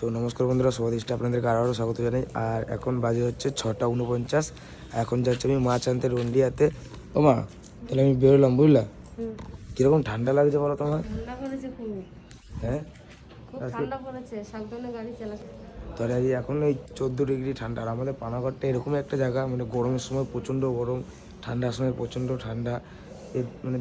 তো নমস্কার বন্ধুরা স্বাদিষ্ট আপনাদেরকে আরও স্বাগত জানাই। আর এখন বাজে হচ্ছে ছটা উনপঞ্চাশ। এখন যাচ্ছি আমি মাছ আনতে রন্ডিয়াতে ও মা তাহলে আমি বেরোলাম বুঝলা? কীরকম ঠান্ডা লাগছে বলো তোমার? হ্যাঁ? তাহলে এখন এই চোদ্দ ডিগ্রি ঠান্ডা আর আমাদের পানাগড়টা এরকম একটা জায়গা মানে গরমের সময় প্রচণ্ড গরম ঠান্ডার সময় প্রচণ্ড ঠান্ডা। মানে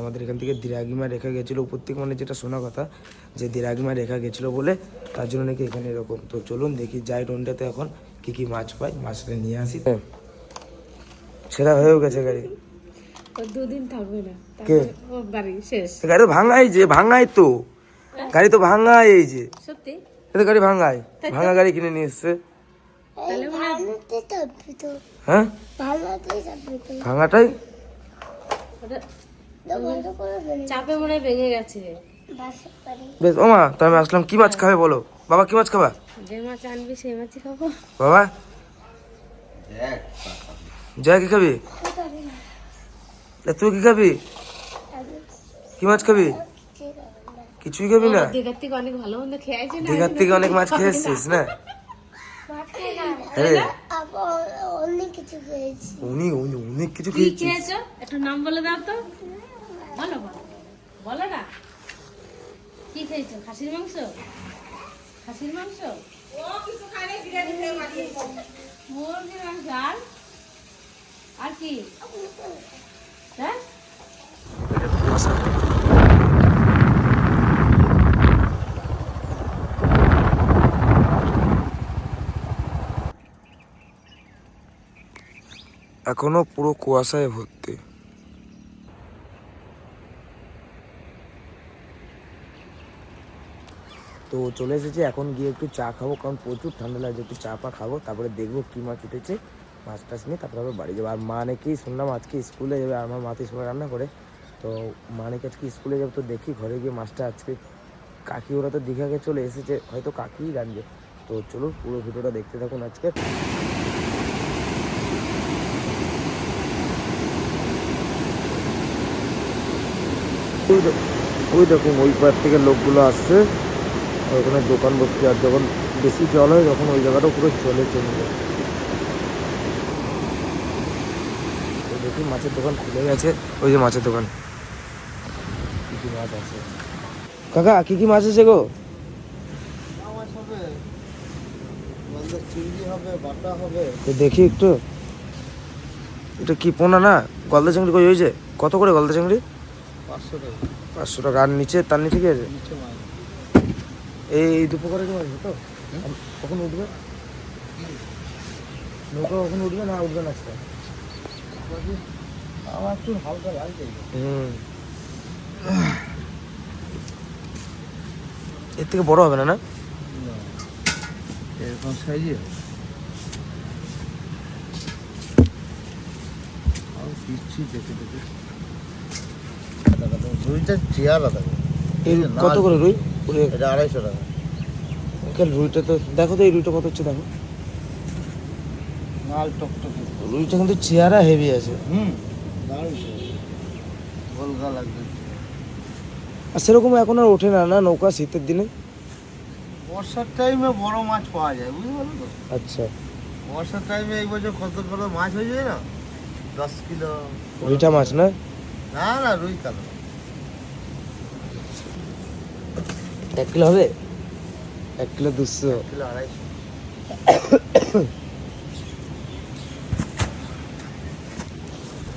আমাদের এখান থেকে দিরাগিমা রেখা গেছিল। উপর থেকে মানে যেটা শোনা কথা যে দিরাগিমা রেখা গেছিল বলে তার জন্য নাকি এখানে এরকম। তো চলুন দেখি যাই রন্ডাতে এখন কি কি মাছ পাই মাছটা নিয়ে আসি। সেটা হয়েও গেছে গাড়ি। দুদিন থাকবে না কে? শেষ। গাড়ি তো ভাঙাই যে ভাঙাই তো। গাড়ি তো ভাঙাই এই যে। সত্যি? এটা গাড়ি ভাঙাই। ভাঙা গাড়ি কিনে নিয়ে এসছে। তাহলে হয়? হ্যাঁ ভাঙাটাই? চাপে মনে ভেঙে গেছে। বেশ ও মা তো আমি আসলাম। কি মাছ খাবে বলো? বাবা কি মাছ খাবা? যে মাছ আনবি সেই মাছই খাব। বাবা? জয় কি খাবি? তুই কি খাবি? কি মাছ খাবি? কিছুই খাবি না? দীঘার থেকে অনেক ভালো মন্দ খেয়ে আছে না? দীঘার থেকে অনেক মাছ খেয়ে এসছিস না। হ্যাঁ। উনি উনি অনেক কিছু কি খেয়েছো? একটু নাম বলে দাও তো। বলো বলো বলো না। কি খেয়েছো? খাসির মাংস? খাসির মাংস? মুরগির মাংস। আর? আর কি? হ্যাঁ? এখনও পুরো কুয়াশায় ভর্তি। তো চলে এসেছি, এখন গিয়ে একটু চা খাব, কারণ প্রচুর ঠান্ডা লাগছে, একটু চা পা খাব, তারপরে দেখব কি মাছ উঠেছে মাছ টাছ নিয়ে, তারপরে আবার বাড়ি যাব। আর মা নাকি, শুনলাম আজকে স্কুলে যাবে আমার মাতে সময় রান্না করে, তো মা নাকি আজকে স্কুলে যাবে, তো দেখি ঘরে গিয়ে মাছটা আজকে, কাকি ওরা তো দীঘাকে চলে এসেছে, হয়তো কাকিই রাখবে তো চলো পুরো ভিডিওটা দেখতে থাকুন আজকে। ওই দেখ- ওই দেখুন ওই পার থেকে লোকগুলো আসছে। ওখানে দোকান বসছে আর যখন বেশি জল হয় তখন ওই জায়গাটা পুরো জলে চলে যায়। দেখি মাছের দোকান খুলে গেছে। ওই যে মাছের দোকান। কি কি মাছ আছে? কাকা কি কি মাছ আছে গো? তো দেখি একটু। এটা কি পোনা না? গলদা চিংড়ি কই হয়েছে? কত করে গলদা চিংড়ি? পাঁচশো টাকা। আর নিচে তার নিচে কি আছে? এই দুপুর করে তো? কখন উঠবে? নৌকা কখন উঠবে না উঠবে না আজকে? আমার একটু হালকা লাগছে। হুম। এর থেকে বড় হবে না না? এরকম সাইজে? আর পিচ্ছি দেখে দেখে। রুইটা চেয়ারা না, কত করে রুই? এটা আড়াইশো টাকা। আঙ্কেল রুইটা তো দেখো তো এই রুইটা কত হচ্ছে দেখো। মাল টকটকে। রুইটা কিন্তু চেহারা হেভি আছে। হুম গোলগা লাগবে। আর সেরকম এখন আর ওঠে না না নৌকা শীতের দিনে? বর্ষার টাইমে বড় মাছ পাওয়া যায় বুঝতে পারল তো? আচ্ছা। বর্ষার টাইমে এই বছর কত কত মাছ হয়ে যায় না? দশ কিলো রুইটা মাছ না? না না রুই কালো এক কিলো হবে? এক কিলো দুশো। কিলো আড়াইশো।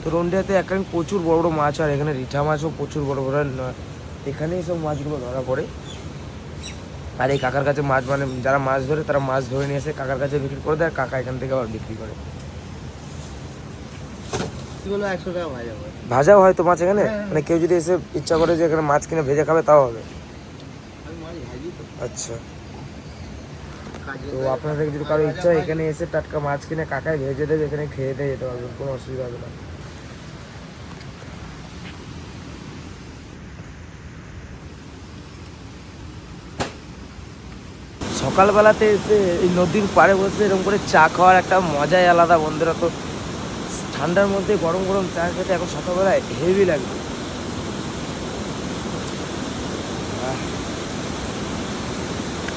তো রন্ডিয়াতে এখানে প্রচুর বড় বড় মাছ আর এখানে রিঠা মাছও প্রচুর বড় বড় এখানেই সব মাছগুলো ধরা পড়ে। আর এই কাকার কাছে মাছ মানে যারা মাছ ধরে তারা মাছ ধরে নিয়ে এসে কাকার কাছে বিক্রি করে দেয় আর কাকা এখান থেকে আবার বিক্রি করে। হয়। ভাজাও হয় তো মাছ এখানে? হ্যাঁ। মানে কেউ যদি এসে ইচ্ছা করে যে এখানে মাছ কিনে ভেজে খাবে তাও হবে। আচ্ছা। তো আপনাদের যদি কারও ইচ্ছা এখানে এসে টাটকা মাছ কিনে কাকায় ভেজে দেবে এখানে খেয়ে দিয়ে যেতে পারবেন কোনো অসুবিধা হবে না। সকালবেলাতে এসে এই নদীর পাড়ে বসে এরকম করে চা খাওয়ার একটা মজাই আলাদা বন্ধুরা তো। ঠান্ডার মধ্যে গরম গরম চা খেতে এখন সকালবেলায় হেভি লাগবে।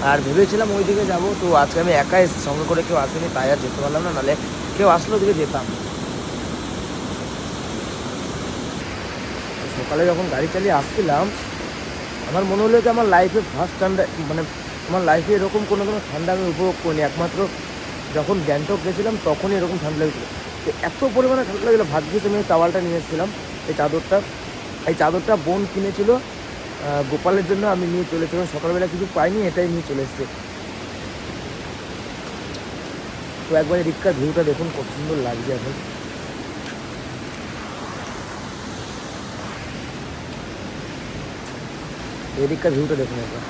আর ভেবেছিলাম ওই দিকে যাব, তো আজকে আমি একা এসে সঙ্গে করে কেউ আসেনি, তাই আর যেতে পারলাম না নাহলে কেউ আসলো ওদিকে যেতাম। সকালে যখন গাড়ি চালিয়ে আসছিলাম, আমার মনে হলো যে আমার লাইফে ফার্স্ট ঠান্ডা মানে আমার লাইফে এরকম কোনো কোনো ঠান্ডা আমি উপভোগ করিনি। একমাত্র যখন গ্যাংটক গেছিলাম, তখনই এরকম ঠান্ডা লেগেছিলো। তো এত পরিমাণে ঠান্ডা লাগছিল, ভাগ্যিস আমি ওই টাওয়ালটা নিয়ে এসেছিলাম, এই চাদরটা এই চাদরটা বোন কিনেছিল গোপালের জন্য আমি নিয়ে চলে এসেছিলাম সকালবেলা কিছু পাইনি, এটাই নিয়ে চলে এসছে। তো একবার রিক্কার ভিউটা দেখুন কত সুন্দর লাগছে এখন। এদিককার ভিউটা দেখুন একবার।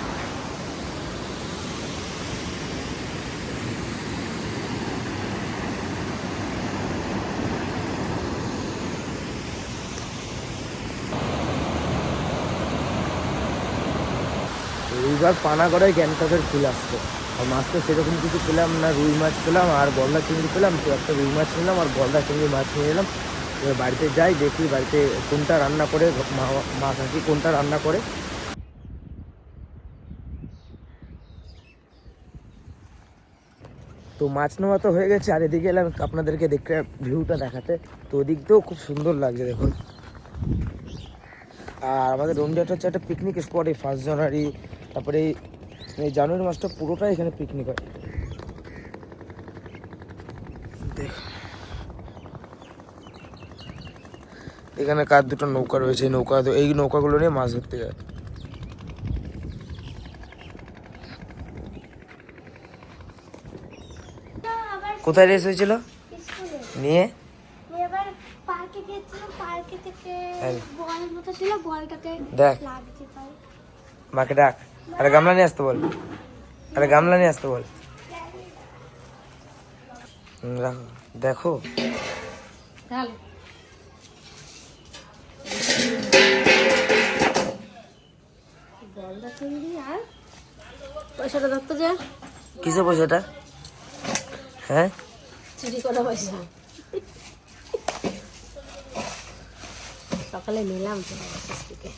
এইবার পানাগড়ায় গ্যাংটকের ফুল আসতো আর মাছ তো সেরকম কিছু পেলাম না, রুই মাছ পেলাম, আর গলদা চিংড়ি পেলাম, তো একটা রুই মাছ নিলাম আর গলদা চিংড়ি মাছ নিয়ে এলাম। এবার বাড়িতে যাই, দেখি বাড়িতে কোনটা রান্না করে, মা মা কাকি কোনটা রান্না করে। তো মাছ নেওয়া তো হয়ে গেছে, আর এদিকে এলাম আপনাদেরকে দেখতে ভিউটা দেখাতে। তো ওদিক ওদিকটাও খুব সুন্দর লাগছে দেখুন। আর আমাদের রঞ্জাটা হচ্ছে একটা পিকনিক স্পট এই ফার্স্ট জানুয়ারি তারপরে এই জানুয়ারি মাসটা পুরোটাই এখানে পিকনিক হয়। দেখ। এখানে কার দুটো নৌকা রয়েছে এই নৌকা এই নৌকাগুলো নিয়ে মাছ ধরতে যায়। কোথায় রেস হয়েছিল? নিয়ে? হ্যাঁ। দেখ। মাকে ডাক আরে গামলা নিয়ে আসতে বল। আরে গামলা নিয়ে আসতে বল। রাখো দেখো। পয়সাটা ধরতে যা। কিসে পয়সাটা? হ্যাঁ? চুরি করা পয়সা। সকালে নিলাম তো থেকে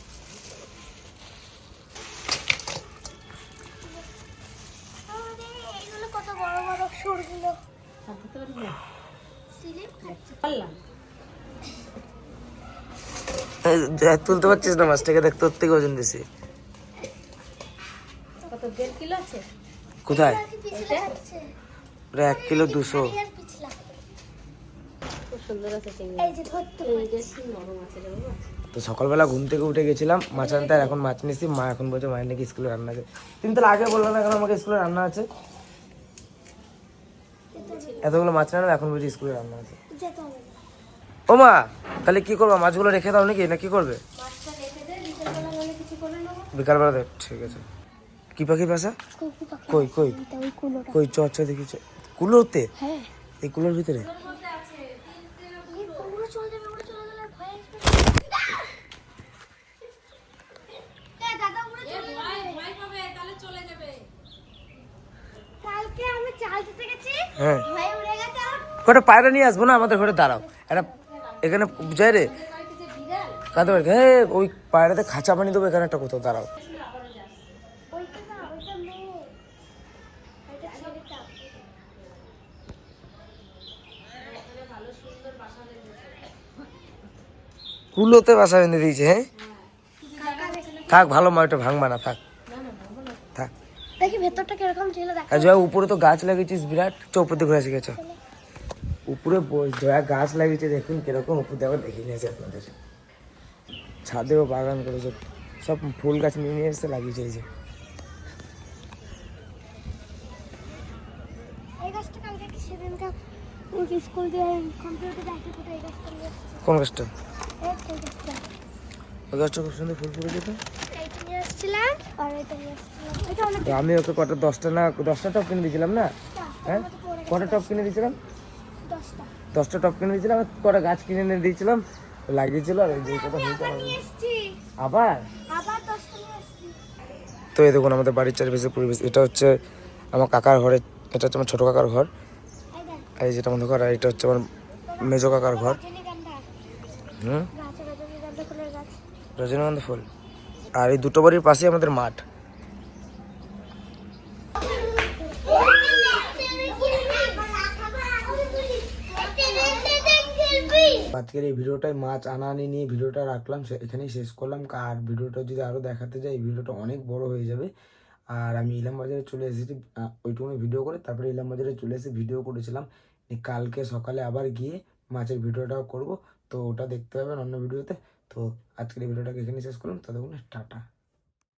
আরে এগুলো কত বড় বড় সুরগুলো হাত ধরতে পারবি না স্লিপ খাচ্ছে পারলাম এই, যা- তুলতে পারছিস না মাছটাকে দেখ তোর থেকে ওজন বেশি কোথায়? ওটা এক কিলো দুশো। আর পিছলা খুব সুন্দর আছে চিংড়ি এই যে ধরতে এই যে কি নরম আছে রে বাবা। তো সকালবেলা ঘুম থেকে উঠে গেছিলাম মাছ আনতে আর এখন মাছ নিয়েছি মা এখন বলছে মায়ের নাকি স্কুলে রান্না আছে। তুমি তাহলে আগে বলল না এখন আমাকে স্কুলে রান্না আছে? এতগুলো মাছ রান্না এখন বুঝি স্কুলে রান্না আছে না। ও মা তাহলে কি করব? মাছগুলো রেখে দাও নাকি? না কি করবে? বিকেলবেলা দেখ ঠিক আছে। কি পাখি পাশা কই কই কই চ চ দেখি কুলোতে? হ্যাঁ। এই কুলোর ভিতরে এই ওগুলো চলে যাবে ওগুলো চলে গেলে ভয় আসবে এ, দাদা ওগুলো চলে যাবে। কালকে আমি চাল দিতে গেছি হ্যাঁ। কটা পায়রা নিয়ে আসব না? আমাদের ঘরে দাঁড়াও। একটা এখানে যাই রে। কাঁদতে পারি। হ্যাঁ ওই পায়রাতে খাঁচা পানি দেবো এখানে একটা কোথাও দাঁড়াও। কুলোতে বাসা বেঁধে দিয়েছে হ্যাঁ? থাক ভালো মা ওটা ভাঙবা না থাক। দেখি ভেতরটা কীরকম ছিল দেখ আর জয়া উপরে তো গাছ লাগিয়েছিস বিরাট। চৌপতি ঘুরে শিখেছ উপরে জয়া গাছ লাগিয়েছে দেখুন কীরকম উপর দেখো দেখে নিয়েছে আপনাদের। ছাদেও বাগান করেছে। সব ফুল গাছ নিয়ে নিয়ে এসে লাগিয়েছে এই যে। কোন গাছটা। ওই গাছটা খুব সুন্দর ফুল ফুটেছে তো। আমি ওকে কটা দশটা না দশটা টপ কিনে দিয়েছিলাম না? হ্যাঁ? কটা টপ কিনে দিয়েছিলাম? দশটা। টপ কিনে দিয়েছিলাম আর কটা গাছ কিনে এনে দিয়েছিলাম লাগিয়েছিল আর ওই যে কথা আবার তো এই দেখুন আমাদের বাড়ির চারিপাশের পরিবেশ। এটা হচ্ছে আমার কাকার ঘরে এটা হচ্ছে আমার ছোটো কাকার ঘর। এই আর এই যেটা আমাদের ঘর আর এটা হচ্ছে আমার মেজো কাকার ঘর। হুম? গাছে রজনীগন্ধা ফুলের গাছ। রজনীগন্ধা ফুল। আর এই দুটো বাড়ির পাশে আমাদের মাঠ। আজকের এই ভিডিওটায় মাছ আনানি নিয়ে ভিডিওটা রাখলাম এখানেই শেষ করলাম। আর ভিডিওটা যদি আরও দেখাতে যাই, এই ভিডিওটা অনেক বড় হয়ে যাবে। আর আমি ইলাম বাজারে চলে এসেছি ওইটুকুনি ভিডিও করে তারপরে ইলাম বাজারে চলে এসে ভিডিও করেছিলাম। কালকে সকালে আবার গিয়ে মাছের ভিডিওটাও করব। তো ওটা দেখতে পাবেন অন্য ভিডিওতে। তো আজকের এই ভিডিওটাকে এখানে শেষ করলাম ততক্ষণ টাটা